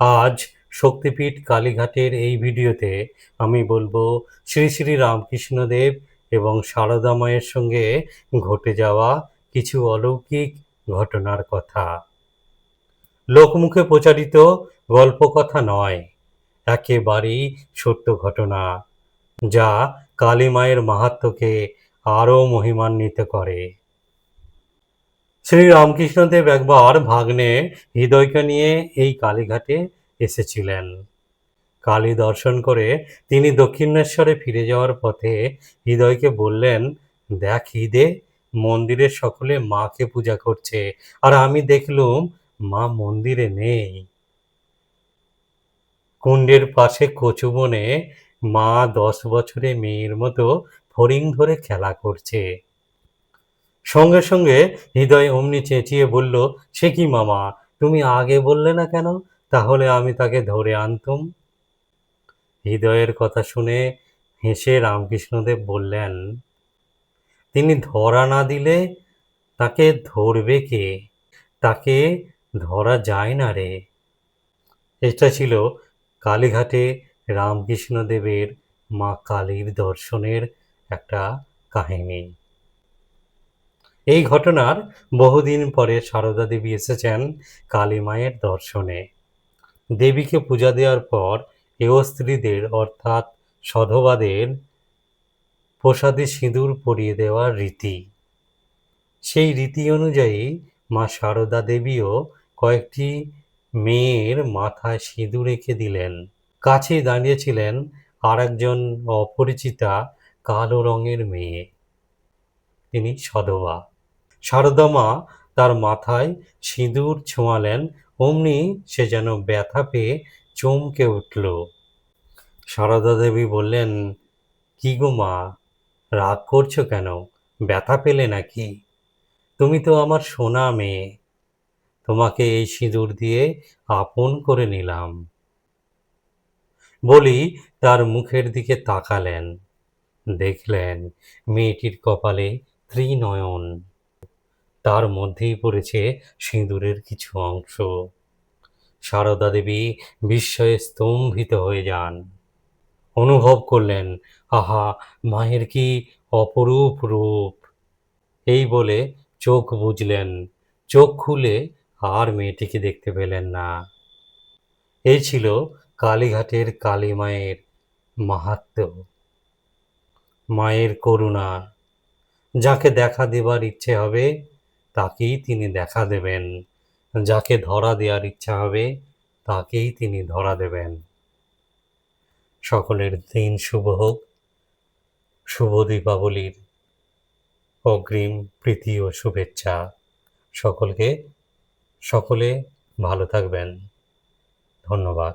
আজ শক্তিপীঠ কালীঘাটের এই ভিডিওতে আমি বলব শ্রী শ্রী রামকৃষ্ণদেব এবং সারদা মায়ের সঙ্গে ঘটে যাওয়া কিছু অলৌকিক ঘটনার কথা। লোকমুখে প্রচারিত গল্প কথা নয়, একেবারেই সত্য ঘটনা, যা কালী মায়ের মাহাত্ম্যকে আরও মহিমান্বিত করে। শ্রী রামকৃষ্ণদেব একবার ভাগ্নে হৃদয়কে নিয়ে এই কালীঘাটে এসেছিলেন। কালী দর্শন করে তিনি দক্ষিণেশ্বরে ফিরে যাওয়ার পথে হৃদয়কে বললেন, দেখ হৃদে মন্দিরে সকলে মাকে পূজা করছে, আর আমি দেখলুম মা মন্দিরে নেই। কুণ্ডের পাশে কচুবনে মা দশ বছরে মেয়ের মতো ফড়িং ধরে খেলা করছে। সঙ্গে সঙ্গে হৃদয় অমনি চেঁচিয়ে বলল, সে কি মামা? তুমি আগে বললে না কেন? তাহলে আমি তাকে ধরে আনতুম। হৃদয়ের কথা শুনে হেসে রামকৃষ্ণদেব বললেন, তিনি ধরা না দিলে তাকে ধরবে কে? তাকে ধরা যায় না রে। এটা ছিল কালীঘাটে রামকৃষ্ণদেবের মা কালীর দর্শনের একটা কাহিনী। এই ঘটনার বহুদিন পরে সারদা দেবী এসেছেন কালী মায়ের দর্শনে। দেবীকে পূজা দেওয়ার পর এও স্ত্রীদের অর্থাৎ সধবাদের প্রসাদে সিঁদুর পরিয়ে দেওয়ার রীতি। সেই রীতি অনুযায়ী মা সারদা দেবীও কয়েকটি মেয়ের মাথায় সিঁদুর রেখে দিলেন। কাছেই দাঁড়িয়েছিলেন আর একজন অপরিচিতা কালো রঙের মেয়ে। তিনি সধবা। সারদা মা তার মাথায় সিঁদুর ছোঁয়ালেন, অমনি সে যেন ব্যথা পেয়ে চমকে উঠল। সারদা দেবী বললেন, কি গো মা, রাগ করছ কেন? ব্যথা পেলে নাকি? তুমি তো আমার সোনা মেয়ে। তোমাকে এই সিঁদুর দিয়ে আপন করে নিলাম। বলি তার মুখের দিকে তাকালেন। দেখলেন মেয়েটির কপালে ত্রিনয়ন। তার মধ্যেই পড়েছে সিঁদুরের কিছু অংশ। সারদা দেবী বিস্ময়ে স্তম্ভিত হয়ে যান। অনুভব করলেন, আহা, মায়ের কি অপরূপ রূপ। এই বলে চোখ বুঝলেন চোখ খুলে আর মেয়েটিকে দেখতে পেলেন না। এই ছিল কালীঘাটের কালী মায়ের মাহাত্ম্য মায়ের করুণা। যাকে দেখা দেবার ইচ্ছে হবে তাকেই তিনি দেখা দেবেন। যাকে ধরা দেওয়ার ইচ্ছা হবে, তাকেই তিনি ধরা দেবেন। সকলের দিন শুভ হোক। শুভ দীপাবলির অগ্রিম প্রীতি ও শুভেচ্ছা। সকলকে, সকলে ভালো থাকবেন। ধন্যবাদ।